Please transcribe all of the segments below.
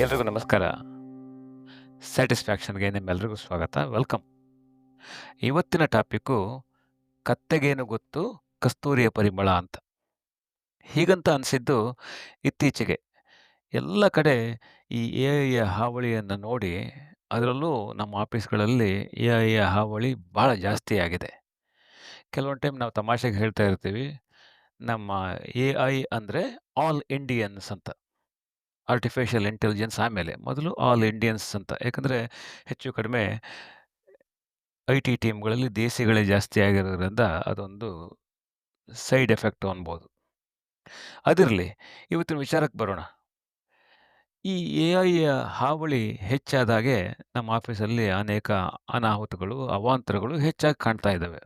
ಎಲ್ರಿಗೂ ನಮಸ್ಕಾರ. ಸ್ಯಾಟಿಸ್ಫ್ಯಾಕ್ಷನ್‌ಗೆ ನಿಮ್ಮೆಲ್ರಿಗೂ ಸ್ವಾಗತ. ವೆಲ್ಕಮ್. ಇವತ್ತಿನ ಟಾಪಿಕ್ಕು ಕತ್ತೆಗೇನು ಗೊತ್ತು ಕಸ್ತೂರಿಯ ಪರಿಮಳ ಅಂತ. ಹೀಗಂತ ಅನಿಸಿದ್ದು ಇತ್ತೀಚೆಗೆ. ಎಲ್ಲ ಕಡೆ ಈ ಎ ಐಯ ಹಾವಳಿಯನ್ನು ನೋಡಿ, ಅದರಲ್ಲೂ ನಮ್ಮ ಆಫೀಸ್‌ಗಳಲ್ಲಿ ಎ ಐಯ ಹಾವಳಿ ಭಾಳ ಜಾಸ್ತಿ ಆಗಿದೆ. ಕೆಲವೊಂದು ಟೈಮ್ ನಾವು ತಮಾಷೆಗೆ ಹೇಳ್ತಾ ಇರ್ತೀವಿ. ನಮ್ಮ ಎ ಐ ಅಂದರೆ ಆಲ್ ಇಂಡಿಯನ್ಸ್ ಅಂತ. ಆರ್ಟಿಫಿಷಿಯಲ್ ಇಂಟೆಲಿಜೆನ್ಸ್ ಆಮೇಲೆ. ಮೊದಲು ಆಲ್ ಇಂಡಿಯನ್ಸ್ ಅಂತ. ಯಾಕಂದರೆ ಹೆಚ್ಚು ಕಡಿಮೆ ಐ ಟಿ ಟೀಮ್‌ಗಳಲ್ಲಿ ದೇಸಿಗಳೇ ಜಾಸ್ತಿ ಆಗಿರೋದ್ರಿಂದ ಅದೊಂದು ಸೈಡ್ ಎಫೆಕ್ಟ್ ಅನ್ಬೋದು. ಅದಿರಲಿ ಇವತ್ತಿನ ವಿಚಾರಕ್ಕೆ ಬರೋಣ. ಈ ಎ ಐಯ ಹಾವಳಿ ಹೆಚ್ಚಾದಾಗೆ ನಮ್ಮ ಆಫೀಸಲ್ಲಿ ಅನೇಕ ಅನಾಹುತಗಳು, ಅವಾಂತರಗಳು ಹೆಚ್ಚಾಗಿ ಕಾಣ್ತಾ ಇದ್ದಾವೆ.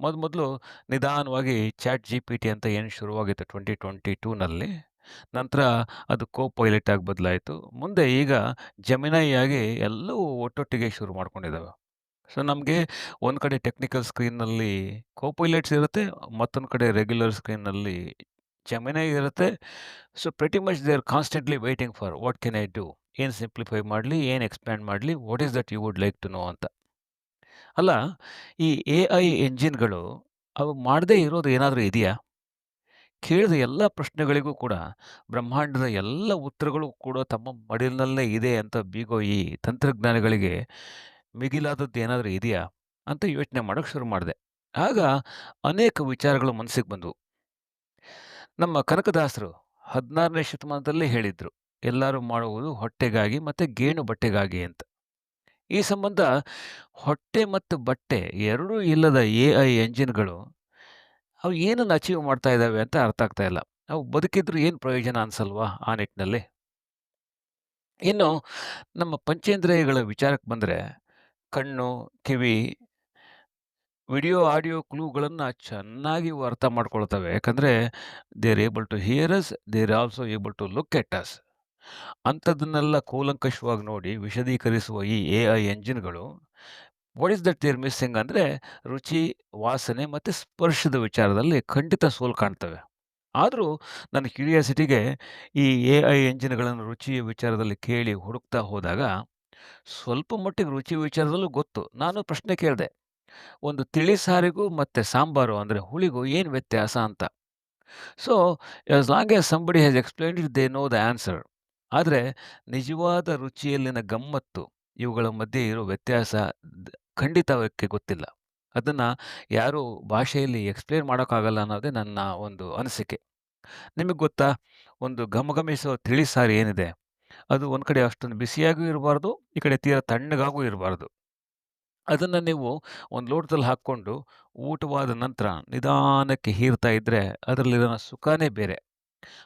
ಮೊದಮೊದಲು ನಿಧಾನವಾಗಿ ಚಾಟ್ ಟಿ ಅಂತ ಏನು ಶುರುವಾಗಿತ್ತು 2022ನಲ್ಲಿ. ನಂತರ ಅದು ಕೋ ಪೈಲಟ್ ಆಗಿ ಬದಲಾಯಿತು. ಮುಂದೆ ಈಗ ಜಮಿನಾಯಿಯಾಗಿ ಎಲ್ಲವೂ ಒಟ್ಟೊಟ್ಟಿಗೆ ಶುರು ಮಾಡ್ಕೊಂಡಿದ್ದಾವೆ. ಸೊ, ನಮಗೆ ಒಂದು ಕಡೆ ಟೆಕ್ನಿಕಲ್ ಸ್ಕ್ರೀನ್‌ನಲ್ಲಿ ಕೋಪೈಲಟ್ಸ್ ಇರುತ್ತೆ. ಮತ್ತೊಂದು ಕಡೆ ರೆಗ್ಯುಲರ್ ಸ್ಕ್ರೀನ್‌ನಲ್ಲಿ ಜೆಮಿನೈ ಇರುತ್ತೆ. So, pretty much they are constantly waiting for what can I do? ಏನು ಸಿಂಪ್ಲಿಫೈ ಮಾಡಲಿ ಏನು ಎಕ್ಸ್ಪ್ಯಾಂಡ್ ಮಾಡಲಿ what is that you would like to know ಅಂತ. ಅಲ್ಲ, ಈ ಎ ಐ ಎಂಜಿನ್‌ಗಳು ಅವು ಮಾಡದೇ ಇರೋದು ಏನಾದರೂ ಇದೆಯಾ? ಕೇಳಿದ ಎಲ್ಲ ಪ್ರಶ್ನೆಗಳಿಗೂ ಕೂಡ, ಬ್ರಹ್ಮಾಂಡದ ಎಲ್ಲ ಉತ್ತರಗಳು ಕೂಡ ತಮ್ಮ ಮಡಿಲಿನಲ್ಲೇ ಇದೆ ಅಂತ ಬೀಗೋ ಈ ತಂತ್ರಜ್ಞಾನಿಗಳಿಗೆ ಮಿಗಿಲಾದದ್ದು ಏನಾದರೂ ಇದೆಯಾ? ಅಂತ ಯೋಚನೆ ಮಾಡೋಕ್ಕೆ ಶುರು ಮಾಡಿದೆ. ಆಗ ಅನೇಕ ವಿಚಾರಗಳು ಮನಸ್ಸಿಗೆ ಬಂದವು. ನಮ್ಮ ಕನಕದಾಸರು 16ನೇ ಶತಮಾನದಲ್ಲೇ ಹೇಳಿದ್ರು. ಎಲ್ಲರೂ ಮಾಡುವುದು ಹೊಟ್ಟೆಗಾಗಿ ಮತ್ತು ಗೇಣು ಬಟ್ಟೆಗಾಗಿ ಅಂತ. ಈ ಸಂಬಂಧ ಹೊಟ್ಟೆ ಮತ್ತು ಬಟ್ಟೆ ಎರಡೂ ಇಲ್ಲದ ಎ ಐ ಎಂಜಿನ್‌ಗಳು ಅವು ಏನನ್ನು ಅಚೀವ್ ಮಾಡ್ತಾ ಇದ್ದಾವೆ ಅಂತ ಅರ್ಥ ಆಗ್ತಾ ಇಲ್ಲ. ಅವು ಬದುಕಿದ್ರು ಏನು ಪ್ರಯೋಜನ ಅನ್ಸಲ್ವಾ ಆ ನಿಟ್ಟಿನಲ್ಲಿ? ಇನ್ನು ನಮ್ಮ ಪಂಚೇಂದ್ರಿಯಗಳ ವಿಚಾರಕ್ಕೆ ಬಂದರೆ ಕಣ್ಣು, ಕಿವಿ ವಿಡಿಯೋ, ಆಡಿಯೋ ಕ್ಲೂಗಳನ್ನು ಚೆನ್ನಾಗಿ ಅರ್ಥ ಮಾಡ್ಕೊಳ್ತವೆ. ಯಾಕಂದರೆ they are able to hear they are also able to look at us. ಅಂಥದ್ದನ್ನೆಲ್ಲ ಕೂಲಂಕಷವಾಗಿ ನೋಡಿ ವಿಶದೀಕರಿಸುವ ಈ A I ಎಂಜಿನ್‌ಗಳು what is that there missing ಅಂದರೆ ರುಚಿ, ವಾಸನೆ ಮತ್ತು ಸ್ಪರ್ಶದ ವಿಚಾರದಲ್ಲಿ ಖಂಡಿತ ಸೋಲು ಕಾಣ್ತವೆ. ಆದರೂ ನನ್ನ ಕ್ಯೂರಿಯಾಸಿಟಿಗೆ ಈ ಎ ಐ ಎಂಜಿನ್‌ಗಳನ್ನು ರುಚಿಯ ವಿಚಾರದಲ್ಲಿ ಕೇಳಿ ಹುಡುಕ್ತಾ ಹೋದಾಗ ಸ್ವಲ್ಪ ಮಟ್ಟಿಗೆ ರುಚಿ ವಿಚಾರದಲ್ಲೂ ಗೊತ್ತು. ನಾನು ಪ್ರಶ್ನೆ ಕೇಳಿದೆ. ಒಂದು ತಿಳಿಸಾರಿಗೂ ಮತ್ತು ಸಾಂಬಾರು ಅಂದರೆ ಹುಳಿಗೂ ಏನು ವ್ಯತ್ಯಾಸ ಅಂತ. So, as long as somebody has explained it they know the answer. ಆದರೆ ನಿಜವಾದ ರುಚಿಯಲ್ಲಿನ ಗಮ್ಮತ್ತು, ಇವುಗಳ ಮಧ್ಯೆ ಇರೋ ವ್ಯತ್ಯಾಸ ದ್ ಖಂಡಿತ ಅವಕ್ಕೆ ಗೊತ್ತಿಲ್ಲ. ಅದನ್ನು ಯಾರೂ ಭಾಷೆಯಲ್ಲಿ ಎಕ್ಸ್‌ಪ್ಲೇನ್ ಮಾಡೋಕ್ಕಾಗಲ್ಲ ಅನ್ನೋದೇ ನನ್ನ ಒಂದು ಅನಿಸಿಕೆ. ನಿಮಗೆ ಗೊತ್ತಾ? ಒಂದು ಗಮಗಮಿಸೋ ತಿಳಿಸಾರು ಏನಿದೆ, ಅದು ಒಂದು ಕಡೆ ಅಷ್ಟೊಂದು ಬಿಸಿಯಾಗೂ ಇರಬಾರ್ದು, ಈ ಕಡೆ ತೀರ ತಣ್ಣಗಾಗೂ ಇರಬಾರ್ದು. ಅದನ್ನು ನೀವು ಒಂದು ಲೋಟದಲ್ಲಿ ಹಾಕ್ಕೊಂಡು ಊಟವಾದ ನಂತರ ನಿಧಾನಕ್ಕೆ ಹೀರ್ತಾ ಇದ್ದರೆ ಅದರಲ್ಲಿರೋ ಸುಖನೇ ಬೇರೆ.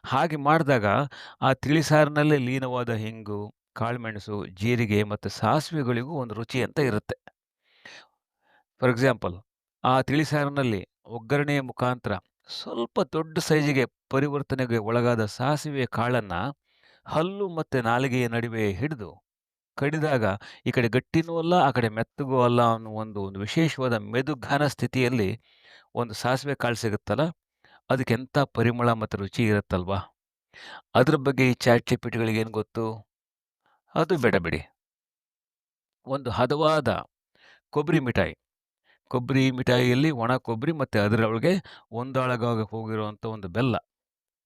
ಹಾಗೆ ಮಾಡಿದಾಗ ಆ ತಿಳಿಸಾರಿನಲ್ಲೇ ಲೀನವಾದ ಹಿಂಗು, ಕಾಳುಮೆಣಸು, ಜೀರಿಗೆ ಮತ್ತು ಸಾಸಿವೆಗಳಿಗೂ ಒಂದು ರುಚಿ ಅಂತ ಇರುತ್ತೆ. ಫಾರ್ ಎಕ್ಸಾಂಪಲ್ ಆ ತಿಳಿಸಾರಿನಲ್ಲಿ ಒಗ್ಗರಣೆಯ ಮುಖಾಂತರ ಸ್ವಲ್ಪ ದೊಡ್ಡ ಸೈಜಿಗೆ ಪರಿವರ್ತನೆಗೆ ಒಳಗಾದ ಸಾಸಿವೆ ಕಾಳನ್ನು ಹಲ್ಲು ಮತ್ತು ನಾಲಿಗೆಯ ನಡುವೆ ಹಿಡಿದು ಕಡಿದಾಗ ಈ ಕಡೆ ಗಟ್ಟಿನೂ ಅಲ್ಲ, ಆ ಕಡೆ ಮೆತ್ತಗೂ ಅಲ್ಲ ಅನ್ನೋ ಒಂದು ಒಂದು ವಿಶೇಷವಾದ ಮೆದುಘಾನ ಸ್ಥಿತಿಯಲ್ಲಿ ಒಂದು ಸಾಸಿವೆ ಕಾಳು ಸಿಗುತ್ತಲ್ಲ, ಅದಕ್ಕೆಂಥ ಪರಿಮಳ ಮತ್ತು ರುಚಿ ಇರುತ್ತಲ್ವಾ? ಅದ್ರ ಬಗ್ಗೆ ಈ ಚಾಟ್ ಏನು ಗೊತ್ತು? ಅದು ಬೇಡ ಬಿಡಿ. ಒಂದು ಹದವಾದ ಕೊಬ್ಬರಿ ಮಿಠಾಯಿ. ಕೊಬ್ಬರಿ ಮಿಠಾಯಿಯಲ್ಲಿ ಒಣ ಕೊಬ್ಬರಿ ಮತ್ತು ಅದರೊಳಗೆ ಒಂದಾಳಗಾಗ ಹೋಗಿರುವಂಥ ಒಂದು ಬೆಲ್ಲ.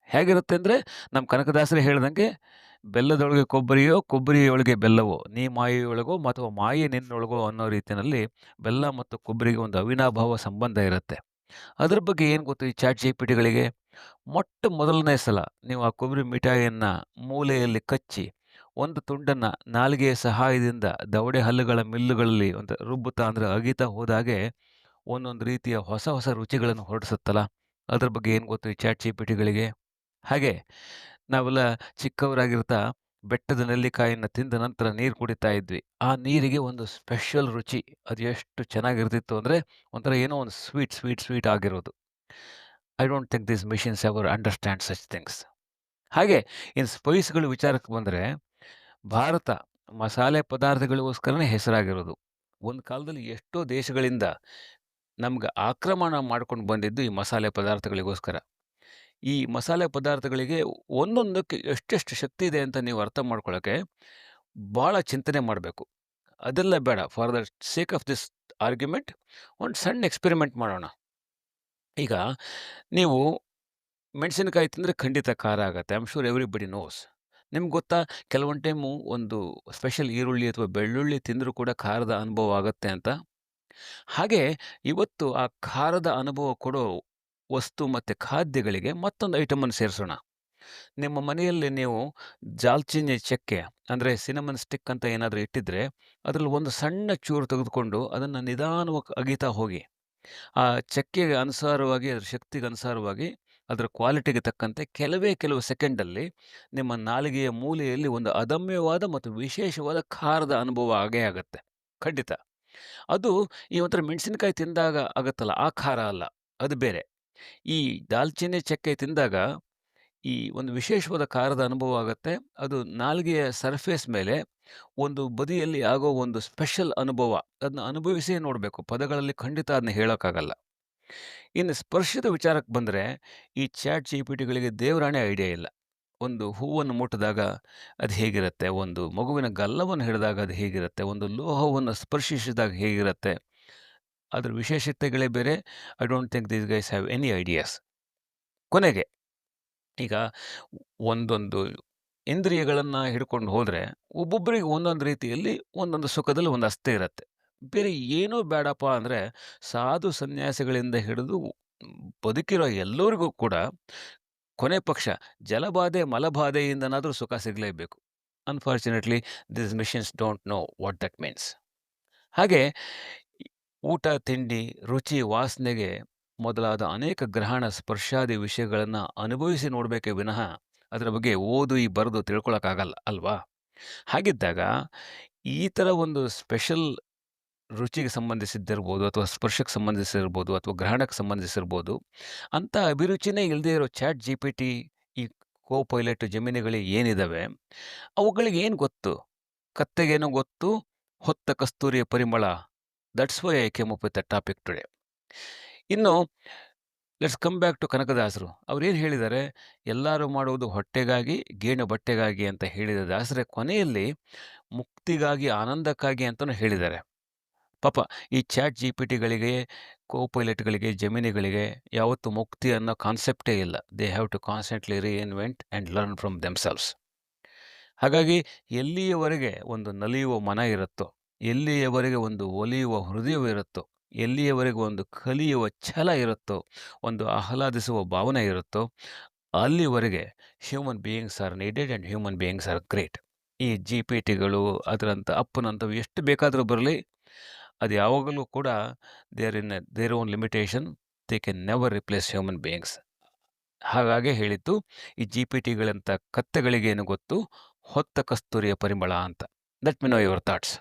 ಹೇಗಿರುತ್ತೆ ಅಂದರೆ ನಮ್ಮ ಕನಕದಾಸರೇ ಹೇಳ್ದಂಗೆ ಬೆಲ್ಲದೊಳಗೆ ಕೊಬ್ಬರಿಯೋ, ಕೊಬ್ಬರಿಯೊಳಗೆ ಬೆಲ್ಲವೋ, ನೀ ಮಾಯೆಯೊಳಗೋ ಅಥವಾ ಮಾಯೆ ನಿನ್ನೊಳಗೋ ಅನ್ನೋ ರೀತಿಯಲ್ಲಿ ಬೆಲ್ಲ ಮತ್ತು ಕೊಬ್ಬರಿಗೆ ಒಂದು ಅವಿನಾಭಾವ ಸಂಬಂಧ ಇರುತ್ತೆ. ಅದ್ರ ಬಗ್ಗೆ ಏನು ಗೊತ್ತು ಈ ಚಾಟ್ ಜಿಪಿಟಿಗಳಿಗೆ? ಮೊಟ್ಟ ಮೊದಲನೇ ಸಲ ನೀವು ಆ ಕೊಬ್ಬರಿ ಮಿಠಾಯಿಯನ್ನು ಮೂಲೆಯಲ್ಲಿ ಕಚ್ಚಿ, ಒಂದು ತುಂಡನ್ನು ನಾಲಿಗೆಯ ಸಹಾಯದಿಂದ ದವಡೆ ಹಲ್ಲುಗಳ ಮಿಲ್ಲುಗಳಲ್ಲಿ ಒಂದು ರುಬ್ಬುತ್ತಾ ಅಂದರೆ ಅಗೀತಾ ಹೋದಾಗೆ ಒಂದೊಂದು ರೀತಿಯ ಹೊಸ ಹೊಸ ರುಚಿಗಳನ್ನು ಹೊರಡಿಸುತ್ತಲ್ಲ, ಅದ್ರ ಬಗ್ಗೆ ಏನು ಗೊತ್ತು ಈ ಚಾಟ್ ಪಿಟಿಗಳಿಗೆ ಹಾಗೆ ನಾವೆಲ್ಲ ಚಿಕ್ಕವರಾಗಿರ್ತಾ ಬೆಟ್ಟದ ನೆಲ್ಲಿಕಾಯಿಯನ್ನು ತಿಂದ ನಂತರ ನೀರು ಕುಡಿತಾ ಇದ್ವಿ. ಆ ನೀರಿಗೆ ಒಂದು ಸ್ಪೆಷಲ್ ರುಚಿ. ಅದು ಎಷ್ಟು ಚೆನ್ನಾಗಿರ್ತಿತ್ತು ಅಂದರೆ ಒಂಥರ ಏನೋ ಒಂದು ಸ್ವೀಟ್, ಸ್ವೀಟ್, ಸ್ವೀಟ್ ಆಗಿರೋದು. I don't think these machines ever understand such things. ಹಾಗೆ ಇನ್ನು ಸ್ಪೈಸ್ಗಳು ವಿಚಾರಕ್ಕೆ ಬಂದ್ರೆ ಭಾರತ ಮಸಾಲೆ ಪದಾರ್ಥಗಳಿಗೋಸ್ಕರನೇ ಹೆಸರಾಗಿರೋದು. ಒಂದು ಕಾಲದಲ್ಲಿ ಎಷ್ಟೋ ದೇಶಗಳಿಂದ ನಮ್ಗೆ ಆಕ್ರಮಣ ಮಾಡ್ಕೊಂಡು ಬಂದಿದ್ದು ಈ ಮಸಾಲೆ ಪದಾರ್ಥಗಳಿಗೋಸ್ಕರ. ಈ ಮಸಾಲೆ ಪದಾರ್ಥಗಳಿಗೆ ಒಂದೊಂದಕ್ಕೆ ಎಷ್ಟೆಷ್ಟು ಶಕ್ತಿ ಇದೆ ಅಂತ ನೀವು ಅರ್ಥ ಮಾಡ್ಕೊಳ್ಳೋಕ್ಕೆ ಭಾಳ ಚಿಂತನೆ ಮಾಡಬೇಕು. ಅದೆಲ್ಲ ಬೇಡ. For the sake of this argument ಒಂದು ಸಣ್ಣ ಎಕ್ಸ್ಪೆರಿಮೆಂಟ್ ಮಾಡೋಣ. ಈಗ ನೀವು ಮೆಣಸಿನಕಾಯಿ ತಿಂದರೆ ಖಂಡಿತ ಖಾರ ಆಗುತ್ತೆ. I am sure everybody knows ನಿಮ್ಗೆ ಗೊತ್ತಾ? ಕೆಲವೊಂದು ಟೈಮು ಒಂದು ಸ್ಪೆಷಲ್ ಈರುಳ್ಳಿ ಅಥವಾ ಬೆಳ್ಳುಳ್ಳಿ ತಿಂದರೂ ಕೂಡ ಖಾರದ ಅನುಭವ ಆಗುತ್ತೆ ಅಂತ. ಹಾಗೆ ಇವತ್ತು ಆ ಖಾರದ ಅನುಭವ ಕೊಡೋ ವಸ್ತು ಮತ್ತು ಖಾದ್ಯಗಳಿಗೆ ಮತ್ತೊಂದು ಐಟಮನ್ನು ಸೇರಿಸೋಣ. ನಿಮ್ಮ ಮನೆಯಲ್ಲಿ ನೀವು ಜಾಲ್ಚಿನ್ನಿ ಚಕ್ಕೆ ಅಂದರೆ ಸಿನಮನ್ ಸ್ಟಿಕ್ ಅಂತ ಏನಾದರೂ ಇಟ್ಟಿದ್ರೆ ಅದರಲ್ಲಿ ಒಂದು ಸಣ್ಣ ಚೂರು ತೆಗೆದುಕೊಂಡು ಅದನ್ನು ನಿಧಾನವಾಗಿ ಅಗಿತಾ ಹೋಗಿ. ಆ ಚಕ್ಕೆಗೆ ಅನುಸಾರವಾಗಿ ಅದರ ಶಕ್ತಿಗೆ ಅನುಸಾರವಾಗಿ ಅದರ ಕ್ವಾಲಿಟಿಗೆ ತಕ್ಕಂತೆ ಕೆಲವೇ ಕೆಲವು ಸೆಕೆಂಡಲ್ಲಿ ನಿಮ್ಮ ನಾಲಿಗೆಯ ಮೂಲೆಯಲ್ಲಿ ಒಂದು ಅದಮ್ಯವಾದ ಮತ್ತು ವಿಶೇಷವಾದ ಖಾರದ ಅನುಭವ ಆಗೇ ಆಗುತ್ತೆ. ಖಂಡಿತ. ಅದು ಈ ಒಂಥರ ಮೆಣಸಿನಕಾಯಿ ತಿಂದಾಗ ಆಗುತ್ತಲ್ಲ, ಆ ಖಾರ ಅಲ್ಲ, ಅದು ಬೇರೆ. ಈ ದಾಲ್ಚಿನ್ನಿ ಚಕ್ಕೆ ತಿಂದಾಗ ಈ ಒಂದು ವಿಶೇಷವಾದ ಖಾರದ ಅನುಭವ ಆಗುತ್ತೆ. ಅದು ನಾಲಿಗೆಯ ಸರ್ಫೇಸ್ ಮೇಲೆ ಒಂದು ಬದಿಯಲ್ಲಿ ಆಗೋ ಒಂದು ಸ್ಪೆಷಲ್ ಅನುಭವ. ಅದನ್ನ ಅನುಭವಿಸೇ ನೋಡಬೇಕು. ಪದಗಳಲ್ಲಿ ಖಂಡಿತ ಅದನ್ನ ಹೇಳೋಕ್ಕಾಗಲ್ಲ. ಇನ್ನು ಸ್ಪರ್ಶದ ವಿಚಾರಕ್ಕೆ ಬಂದರೆ, ಈ ಚಾಟ್ ಜಿ ಪಿ ದೇವರಾಣೆ ಐಡಿಯಾ ಇಲ್ಲ. ಒಂದು ಹೂವನ್ನು ಮುಟ್ಟಿದಾಗ ಅದು ಹೇಗಿರುತ್ತೆ, ಒಂದು ಮಗುವಿನ ಗಲ್ಲವನ್ನು ಹಿಡಿದಾಗ ಅದು ಹೇಗಿರುತ್ತೆ, ಒಂದು ಲೋಹವನ್ನು ಸ್ಪರ್ಶಿಸಿದಾಗ ಹೇಗಿರುತ್ತೆ, ಅದರ ವಿಶೇಷತೆಗಳೇ ಬೇರೆ. I don't think these guys have any ideas. ಕೊನೆಗೆ, ಈಗ ಒಂದೊಂದು ಇಂದ್ರಿಯಗಳನ್ನು ಹಿಡ್ಕೊಂಡು ಹೋದರೆ, ಒಬ್ಬೊಬ್ಬರಿಗೆ ಒಂದೊಂದು ರೀತಿಯಲ್ಲಿ ಒಂದೊಂದು ಸುಖದಲ್ಲಿ ಒಂದು ಅಸ್ತೆ ಇರುತ್ತೆ. ಬೇರೆ ಏನೂ ಬೇಡಪ್ಪ ಅಂದರೆ ಸಾಧು ಸನ್ಯಾಸಿಗಳಿಂದ ಹಿಡಿದು ಬದುಕಿರೋ ಎಲ್ಲರಿಗೂ ಕೂಡ ಕೊನೆ ಪಕ್ಷ ಜಲಬಾಧೆ, ಮಲಬಾಧೆಯಿಂದನಾದರೂ ಸುಖ ಸಿಗಲೇಬೇಕು. Unfortunately this machines don't know what that means ಹಾಗೆ ಊಟ, ತಿಂಡಿ, ರುಚಿ, ವಾಸನೆಗೆ ಮೊದಲಾದ ಅನೇಕ ಗ್ರಹಣ ಸ್ಪರ್ಶಾದಿ ವಿಷಯಗಳನ್ನು ಅನುಭವಿಸಿ ನೋಡಬೇಕೇ ವಿನಃ ಅದರ ಬಗ್ಗೆ ಓದು, ಈ ಬರೆದು ತಿಳ್ಕೊಳಕ್ಕಾಗಲ್ಲ, ಅಲ್ವಾ? ಹಾಗಿದ್ದಾಗ ಈ ಥರ ಒಂದು ಸ್ಪೆಷಲ್ ರುಚಿಗೆ ಸಂಬಂಧಿಸಿದ್ದಿರ್ಬೋದು ಅಥವಾ ಸ್ಪರ್ಶಕ್ಕೆ ಸಂಬಂಧಿಸಿರ್ಬೋದು ಅಥವಾ ಗ್ರಹಣಕ್ಕೆ ಸಂಬಂಧಿಸಿರ್ಬೋದು ಅಂಥ ಅಭಿರುಚಿನೇ ಇಲ್ಲದೇ ಇರೋ ಚಾಟ್ ಜಿ ಪಿ ಟಿ ಈ ಕೋ ಪೈಲಟ್ ಜಮೀನುಗಳಿಗೆ ಏನಿದ್ದಾವೆ ಅವುಗಳಿಗೆ ಏನು ಗೊತ್ತು? ಕತ್ತೆಗೇನು ಗೊತ್ತು? ಹೊತ್ತ ಕಸ್ತೂರಿಯ ಪರಿಮಳ. That's why I came up with the topic today ಇನ್ನು ಲೆಟ್ಸ್ ಕಮ್ ಬ್ಯಾಕ್ ಟು ಕನಕದಾಸರು ಅವ್ರೇನು ಹೇಳಿದ್ದಾರೆ ಎಲ್ಲರೂ ಮಾಡುವುದು ಹೊಟ್ಟೆಗಾಗಿ, ಗೇಣು ಬಟ್ಟೆಗಾಗಿ ಅಂತ ಹೇಳಿದ ದಾಸರೇ ಕೊನೆಯಲ್ಲಿ ಮುಕ್ತಿಗಾಗಿ, ಆನಂದಕ್ಕಾಗಿ ಅಂತಲೂ ಹೇಳಿದ್ದಾರೆ ಪಾಪ ಈ ಚಾಟ್ ಜಿ ಪಿ ಟಿಗಳಿಗೆ ಕೋ ಪೈಲಟ್ಗಳಿಗೆ ಜಮೀನಿಗಳಿಗೆ ಯಾವತ್ತು ಮುಕ್ತಿ ಅನ್ನೋ ಕಾನ್ಸೆಪ್ಟೇ ಇಲ್ಲ. They have to constantly reinvent and learn from themselves ಹಾಗಾಗಿ ಎಲ್ಲಿಯವರೆಗೆ ಒಂದು ನಲಿಯುವ ಮನ ಇರುತ್ತೋ, ಎಲ್ಲಿಯವರೆಗೆ ಒಂದು ಒಲಿಯುವ ಹೃದಯವಿರುತ್ತೋ ಎಲ್ಲಿಯವರೆಗೆ ಒಂದು ಕಲಿಯುವ ಛಲ ಇರುತ್ತೋ, ಒಂದು ಆಹ್ಲಾದಿಸುವ ಭಾವನೆ ಇರುತ್ತೋ, ಅಲ್ಲಿವರೆಗೆ human beings are needed and human beings are great ಈ ಜಿ ಪಿ ಟಿಗಳು ಅದರಂಥ ಅಪ್ಪನಂಥವು ಎಷ್ಟು ಬೇಕಾದರೂ ಬರಲಿ ಅದು ಯಾವಾಗಲೂ ಕೂಡ they're in their own limitation they can never replace human beings ಹಾಗಾಗಿ ಹೇಳಿದ್ದು, ಈ ಜಿ ಪಿ ಟಿಗಳಂಥ ಕತ್ತೆಗಳಿಗೇನು ಗೊತ್ತು? ಹೊತ್ತ ಕಸ್ತೂರಿಯ ಪರಿಮಳ ಅಂತ. That me know your thoughts